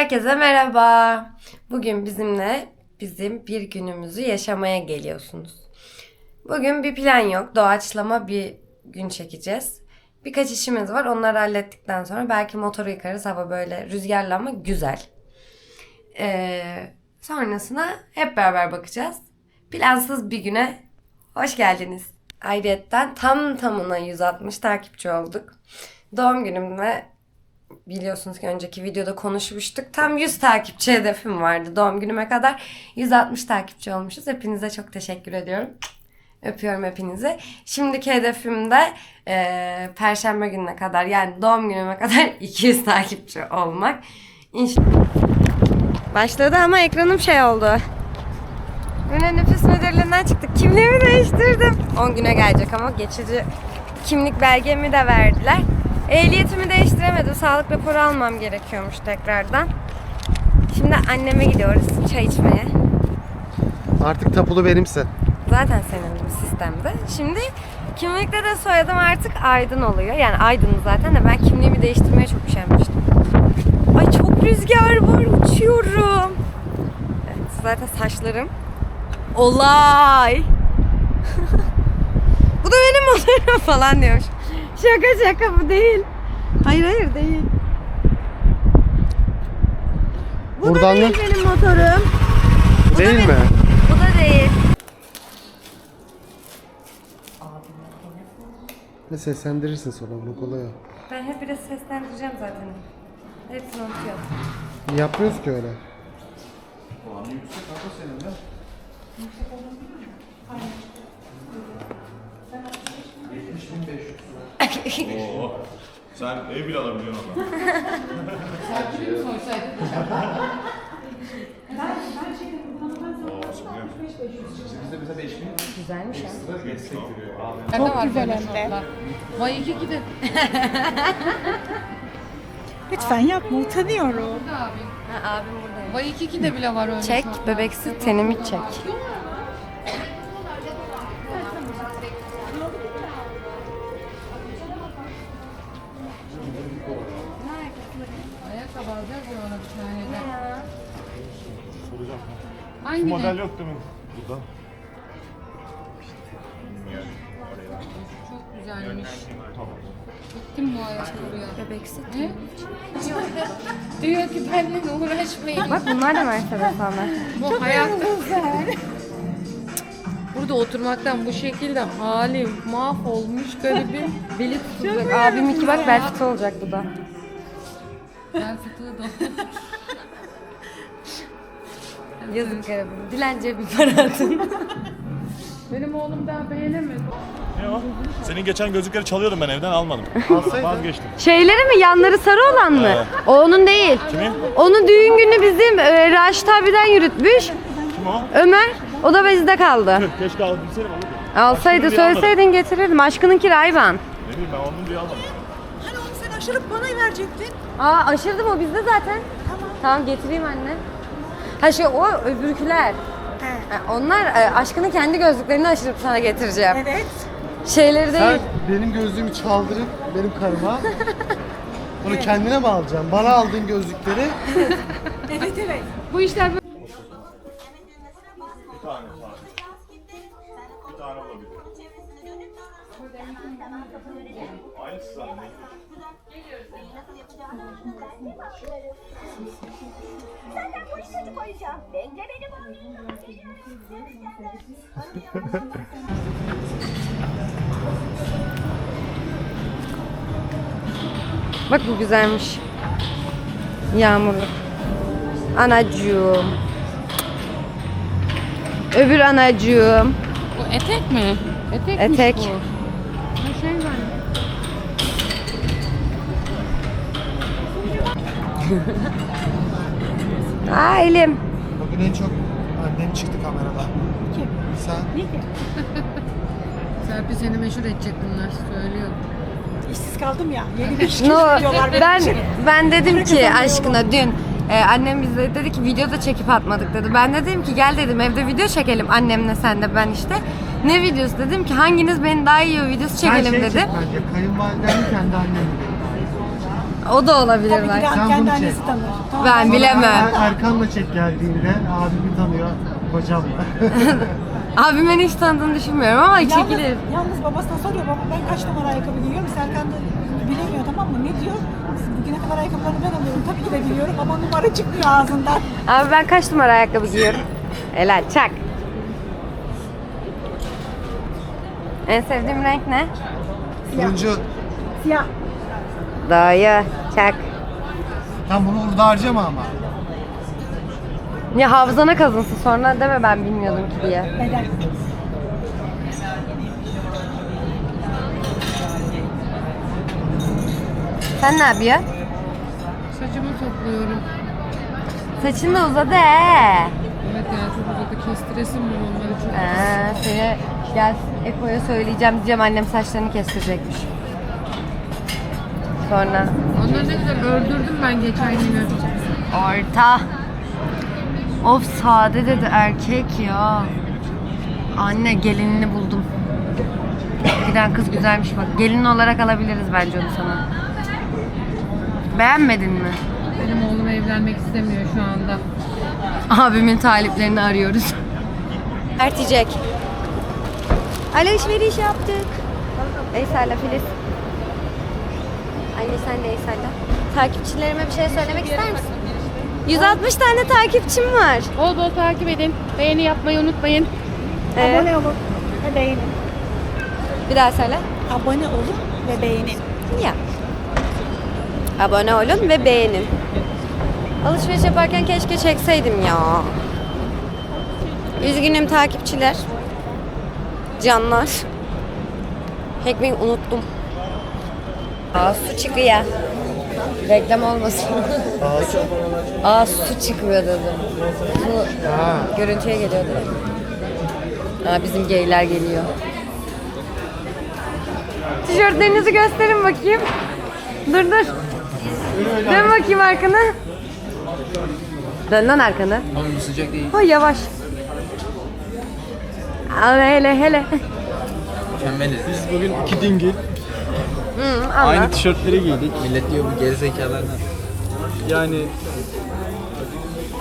Herkese merhaba. Bugün bizimle bizim bir günümüzü yaşamaya geliyorsunuz. Bugün bir plan yok. Doğaçlama bir gün çekeceğiz. Birkaç işimiz var. Onları hallettikten sonra belki motoru yıkarız. Hava böyle rüzgarlı ama güzel. Ee, sonrasına hep beraber bakacağız. Plansız bir güne hoş geldiniz. Ayrıyetten tam tamına 160 takipçi olduk. Doğum günümde biliyorsunuz ki önceki videoda konuşmuştuk. Tam 100 takipçi hedefim vardı doğum günüme kadar. 160 takipçi olmuşuz. Hepinize çok teşekkür ediyorum. Öpüyorum hepinizi. Şimdiki hedefim de eee, Perşembe gününe kadar yani doğum günüme kadar 200 takipçi olmak. İnşallah. Başladı ama ekranım şey oldu. Yine nüfus müdürlüğünden çıktık. Kimliğimi değiştirdim. 10 güne gelecek ama geçici kimlik belgemi de verdiler. Ehliyetimi değiştiremedim. Sağlık raporu almam gerekiyormuş tekrardan. Şimdi anneme gidiyoruz çay içmeye. Artık tapulu benimsin. Zaten senin bu sistemde. Şimdi kimlikte de soyadım artık Aydın oluyor. Yani Aydın zaten de ben kimliğimi değiştirmeye çok üşenmiştim. Ay çok rüzgar var uçuyorum. Evet, zaten saçlarım. Olay. bu da benim motorum falan diyormuş. Şaka şaka bu değil. Hayır hayır değil. Bu Buradan da değil da- benim motorum. Bu da Değil benim- mi? Bu da değil. Ne seslendirirsin sonra bunu kolay. o. Ben hep biraz seslendireceğim zaten. Hepsini unutuyorum. Yapmıyoruz ki öyle. Sen ev bile alabiliyorsun ama. Güzelmiş ha. Çok güzel hem de. Vay iki gidin. Lütfen yapma utanıyorum. Ha, abim buradayım. Vay iki gide bile var öyle. Çek, bebeksi tenimi çek. Hangi model model? yok değil mi? Burada. Çok güzelmiş. Gittim bu ayakkabıya. Bebeksi Ne? Diyor ki benimle uğraşmayın. Bak bunlar da Mercedes almak. Bu hayatta. Burada oturmaktan bu şekilde halim mahvolmuş garibim. Beli tutulacak. Abim iki bak bel fıtı olacak bu da. Ben fıtığı da. Yazık garibim. Dilence bir para atın. Benim oğlum daha beğenemedi. Ne o? Senin geçen gözlükleri çalıyordum ben evden almadım. Vazgeçtim. Şeyleri mi? Yanları sarı olan mı? Evet. O onun değil. Kimin? Onun düğün günü bizim e, Raşit abiden yürütmüş. Kim o? Ömer. O da bizde kaldı. Tüh, Keşke alabilseydim alırdım. Alsaydı diye söyleseydin getirirdim. Aşkınınki Rayban. Ne bileyim ben onun diye almadım. Hani onu sen aşırıp bana verecektin. Aa aşırdım o bizde zaten. Tamam. Tamam getireyim anne. Ha şey o öbürküler. He. Ha, onlar e, aşkının kendi gözlüklerini aşırıp sana getireceğim. Evet. Şeyleri değil. Sen benim gözlüğümü çaldırıp benim karıma bunu kendine mi alacaksın? Bana aldığın gözlükleri Evet evet. Bu işler böyle. Bir tane var. Bir tane olabilir. Aynısı zaten. Senden Bekle beni. Bak bu güzelmiş. Yağmurlu. Anacığım. Öbür anacığım. Bu etek mi? Etekmiş Etek. bu. Bu şey var. Aa elim. Bugün en çok annem çıktı kamerada. Kim? Sen? Niye ki? Serpil seni meşhur edecek bunlar söylüyor. İşsiz kaldım ya. Yeni bir iş No, diyorlar. benim ben için. ben dedim ki aşkına dün e, annem bize dedi ki video da çekip atmadık dedi. Ben de dedim ki gel dedim evde video çekelim annemle sen de ben işte. Ne videosu dedim ki hanginiz beni daha iyi videosu çekelim şey dedim. bence. Kayınvalidenin kendi annemi. O da olabilir Tabii ki bak. de Sen kendi bunu annesi çek. tanır. Tamam. Ben bilemem. Er- Erkan'la çek geldiğinde abimi tanıyor kocamla. Abim beni hiç tanıdığını düşünmüyorum ama Yalnız, çekilir. yalnız babasına soruyor baba ben kaç numara ayakkabı giyiyorum. Serkan da bilemiyor tamam mı? Ne diyor? Bugüne kadar ayakkabılarını ben alıyorum. Tabii ki de biliyorum ama numara çıkmıyor ağzından. Abi ben kaç numara ayakkabı giyiyorum? Helal çak. En sevdiğim renk ne? Turuncu. Siyah. Dayı çak. Tam bunu burada harcama ama. Ya hafızana kazınsın sonra deme ben bilmiyordum ki diye. Neden? Sen ne yapıyorsun? Saçımı topluyorum. Saçın da uzadı he. Evet yani çok uzadı. Kestiresim var onları çok. Ee, seni gel Eko'ya söyleyeceğim diyeceğim annem saçlarını kestirecekmiş. Sonra Onları ne güzel öldürdüm ben geçen günü. orta. Of sade dedi erkek ya. Anne gelinini buldum. Giden kız güzelmiş bak. Gelin olarak alabiliriz bence onu sana. Beğenmedin mi? Benim oğlum evlenmek istemiyor şu anda. Abimin taliplerini arıyoruz. Ertecek. Alışveriş yaptık. Eysel'le Filiz. Sen de Eysel'le. Takipçilerime bir şey söylemek ister misin? 160 tane takipçim var. Bol bol takip edin. Beğeni yapmayı unutmayın. Ee, Abone olun ve beğenin. bir daha söyle. Abone olun ve beğenin. Ya. Abone olun ve beğenin. Alışveriş yaparken keşke çekseydim ya. Üzgünüm takipçiler. Canlar. Ekmeği unuttum. Aa su çıkıyor. Reklam olmasın. Aa su çıkmıyor dedim. Bu görüntüye geliyor dedim. Aa bizim geyler geliyor. Tişörtlerinizi gösterin bakayım. Dur dur. Dön bakayım arkana. Dön lan arkana. Ama bu sıcak değil. Ay yavaş. Al hele hele. Mükemmeliz. Biz bugün iki dingil Hı, aynı tişörtleri giydik. Millet diyor bu gerizekalardan. Yani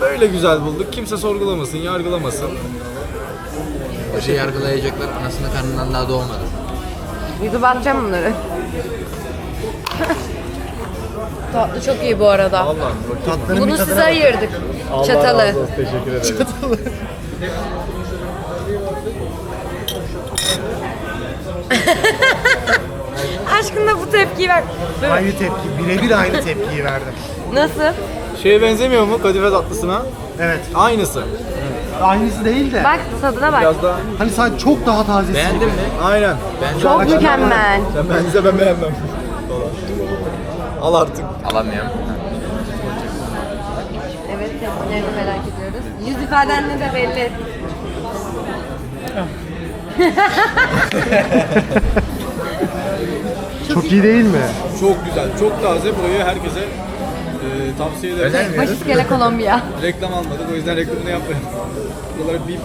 böyle güzel bulduk. Kimse sorgulamasın, yargılamasın. Başı yargılayacaklar anasını karnından daha doğmadı. YouTube atacağım bunları. Tatlı çok iyi bu arada. Tatların Bunu size ayırdık. Allah Çatalı. razı olsun, teşekkür ederim. Aşkında bu tepkiyi ver. Aynı tepki, birebir aynı tepkiyi verdim. Nasıl? Şeye benzemiyor mu kadife tatlısına? Evet. Aynısı. Aynısı değil de. Bak tadına bak. Biraz daha. Hani sanki çok daha tazesi. Beğendin mi? Aynen. Ben Çok mükemmel. Sen benze ben beğenmem. Al artık. alamıyorum. Evet tepkilerini merak ediyoruz. Yüz ifadenle de belli. Çok iyi değil mi? Çok güzel, çok taze. Burayı herkese e, tavsiye ederim. Önermiyoruz. Başiskele Kolombiya. Reklam almadık o yüzden reklamını yapmayın. Buraları bip.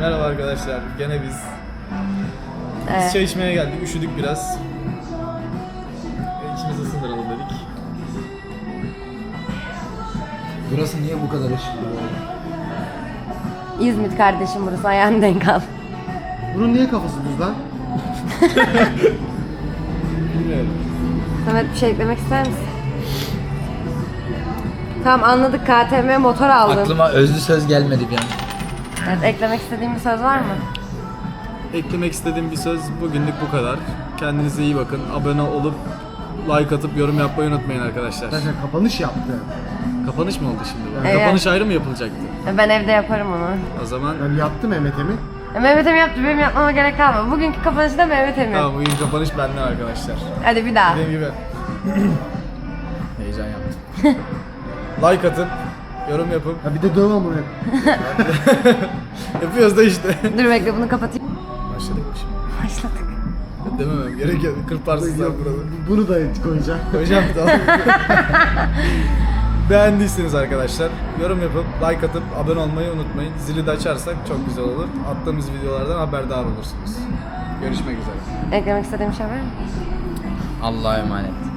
Merhaba arkadaşlar, gene biz. Biz çay içmeye geldik, üşüdük biraz. E, İçimizi ısındıralım dedik. Burası niye bu kadar ışıklı? İzmit kardeşim burası ayağını denk al. Bunun niye kafası düz lan? Bilmiyorum. Samet bir şey eklemek ister misin? Tamam anladık KTM motor aldın. Aklıma özlü söz gelmedi bir an. Evet, eklemek istediğin bir söz var mı? Eklemek istediğim bir söz bugünlük bu kadar. Kendinize iyi bakın. Abone olup like atıp yorum yapmayı unutmayın arkadaşlar. Zaten kapanış yaptı. Kapanış mı oldu şimdi bu? Evet. Kapanış ayrı mı yapılacaktı? Ben evde yaparım onu. O zaman Ben yaptım Mehmet Emin. E, Mehmet Emin yaptı benim yapmama gerek kalmadı. Bugünkü kapanışı da Mehmet Emin. tamam bugün kapanış benden arkadaşlar. Hadi bir daha. Dediğim gibi. Heyecan yaptım. like atıp yorum yapıp Ha bir de döv amına. yapıyoruz da işte. Dur bekle bunu kapatayım. Başladık mı şimdi? Başladık. Dememem gerek yok. Kırparsın sen buraları. Bunu da koyacağım. Hocam tamam. Beğendiyseniz arkadaşlar yorum yapıp like atıp abone olmayı unutmayın. Zili de açarsak çok güzel olur. Attığımız videolardan haberdar olursunuz. Görüşmek üzere. Eklemek istediğim şey var mı? Allah'a emanet.